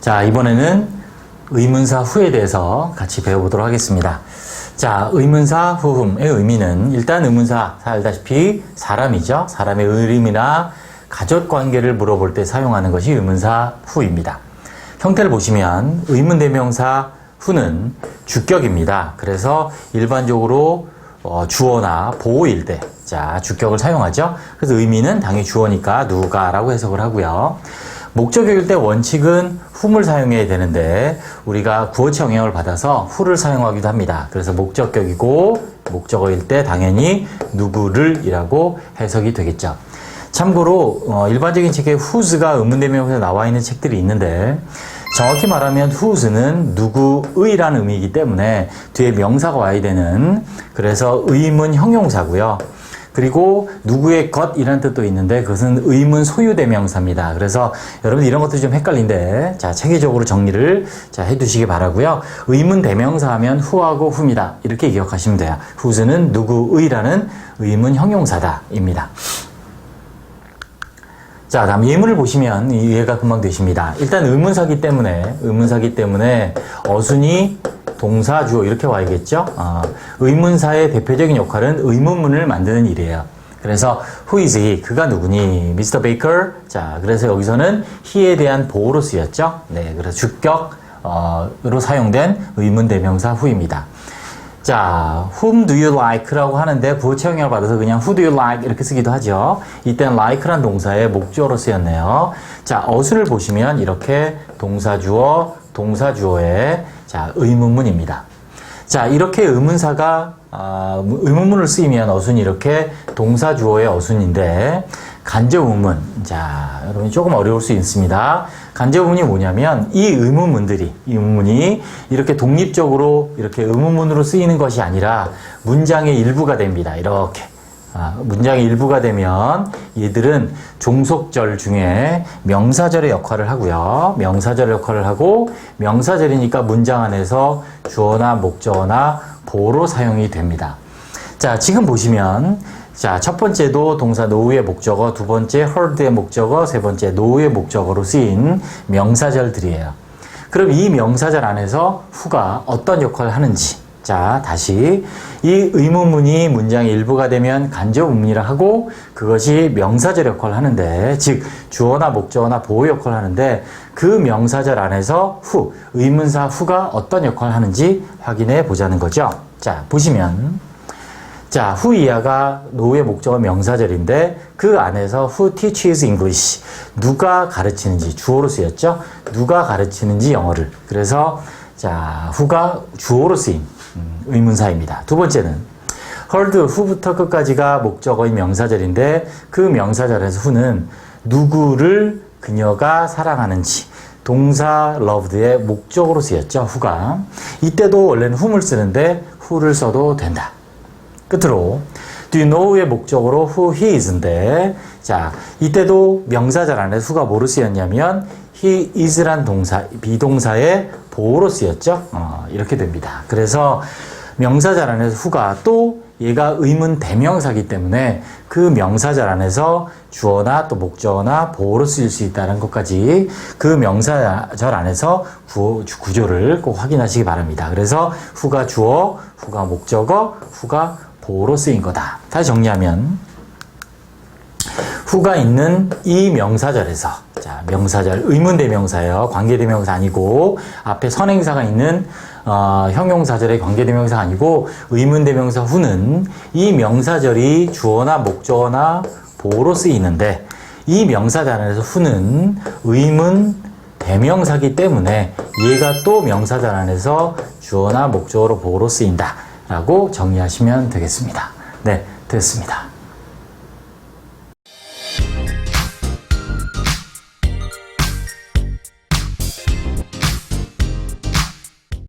자, 이번에는 의문사 후에 대해서 같이 배워보도록 하겠습니다. 자, 의문사 후음의 의미는 일단 의문사 알다시피 사람이죠. 사람의 의림이나 가족 관계를 물어볼 때 사용하는 것이 의문사 후입니다. 형태를 보시면 의문대명사 후는 주격입니다. 그래서 일반적으로 어, 주어나 보호일 때, 자, 주격을 사용하죠. 그래서 의미는 당연히 주어니까 누가라고 해석을 하고요. 목적격일 때 원칙은 whom을 사용해야 되는데 우리가 구어체 영향을 받아서 who를 사용하기도 합니다. 그래서 목적격이고 목적어일 때 당연히 누구를 이라고 해석이 되겠죠. 참고로 어, 일반적인 책에 whose가 의문대명사에 나와 있는 책들이 있는데 정확히 말하면 whose는 누구의라는 의미이기 때문에 뒤에 명사가 와야 되는 그래서 의문 형용사고요. 그리고 누구의 것이라는 뜻도 있는데 그것은 의문 소유 대명사입니다. 그래서 여러분 이런 것들이 좀 헷갈린데 자 체계적으로 정리를 자 해두시기 바라고요. 의문 대명사 하면 who하고 whom이다 이렇게 기억하시면 돼요. whose는 누구의라는 의문 형용사다입니다. 자, 다음 예문을 보시면 이해가 금방 되십니다. 일단 의문사기 때문에, 의문사기 때문에 어순이 동사, 주어 이렇게 와야겠죠? 어, 의문사의 대표적인 역할은 의문문을 만드는 일이에요. 그래서 who is he? 그가 누구니? 미스터 베이커? 자, 그래서 여기서는 he에 대한 보호로 쓰였죠? 네, 그래서 주격으로 사용된 의문 대명사 who입니다. 자, whom do you like라고 하는데 부호체형을 받아서 그냥 who do you like 이렇게 쓰기도 하죠. 이때는 like란 동사의 목주어로 쓰였네요. 자, 어순을 보시면 이렇게 동사주어, 동사주어의 자, 의문문입니다. 자, 이렇게 의문사가 아, 의문문을 쓰이면 어순이 이렇게 동사 주어의 어순인데 간접 의문. 자, 여러분 조금 어려울 수 있습니다. 간접 의문이 뭐냐면 이 의문문들이 이 의문문이 이렇게 독립적으로 이렇게 의문문으로 쓰이는 것이 아니라 문장의 일부가 됩니다. 이렇게. 아, 문장의 일부가 되면 얘들은 종속절 중에 명사절의 역할을 하고요. 명사절의 역할을 하고 명사절이니까 문장 안에서 주어나 목적어나 보로 사용이 됩니다. 자, 지금 보시면 자, 첫 번째도 동사 노우의 목적어, 두 번째 heard의 목적어, 세 번째 노우의 목적어로 쓰인 명사절들이에요. 그럼 이 명사절 안에서 후가 어떤 역할을 하는지 자, 다시 이 의문문이 문장의 일부가 되면 간접문이라 하고 그것이 명사절 역할을 하는데 즉 주어나 목적어나 보호 역할을 하는데 그 명사절 안에서 후 의문사 후가 어떤 역할을 하는지 확인해 보자는 거죠. 자, 보시면 자, who 이하가 노의 목적어 명사절인데 그 안에서 who teaches English 누가 가르치는지 주어로 쓰였죠. 누가 가르치는지 영어를 그래서 자, who가 주어로 쓰인 음, 의문사입니다. 두 번째는 heard who부터 끝까지가 목적어인 명사절인데 그 명사절에서 who는 누구를 그녀가 사랑하는지 동사 loved의 목적으로 쓰였죠. who가 이때도 원래는 whom을 쓰는데 who를 써도 된다. 끝으로 do you know의 목적으로 who he is인데 자 이때도 명사절 안에 who가 뭐로 쓰였냐면 he is란 동사 비동사의 보호로 쓰였죠 어, 이렇게 됩니다 그래서 명사절 안에서 who가 또 얘가 의문 대명사기 때문에 그 명사절 안에서 주어나 또 목적어나 보호로 쓰일 수 있다는 것까지 그 명사절 안에서 구조를 꼭 확인하시기 바랍니다. 그래서 후가 주어, 후가 목적어, 후가 보호로 쓰인 거다. 다시 정리하면 후가 있는 이 명사절에서 자 명사절 의문대 명사예요. 관계대명사 아니고 앞에 선행사가 있는 어, 형용사절의 관계대명사 아니고 의문대명사 후는 이 명사절이 주어나 목적어나 보호로 쓰이는데 이 명사절 안에서 후는 의문 대명사기 때문에 얘가 또 명사절 안에서 주어나 목적어로 보호로 쓰인다. 라고 정리하시면 되겠습니다. 네, 됐습니다.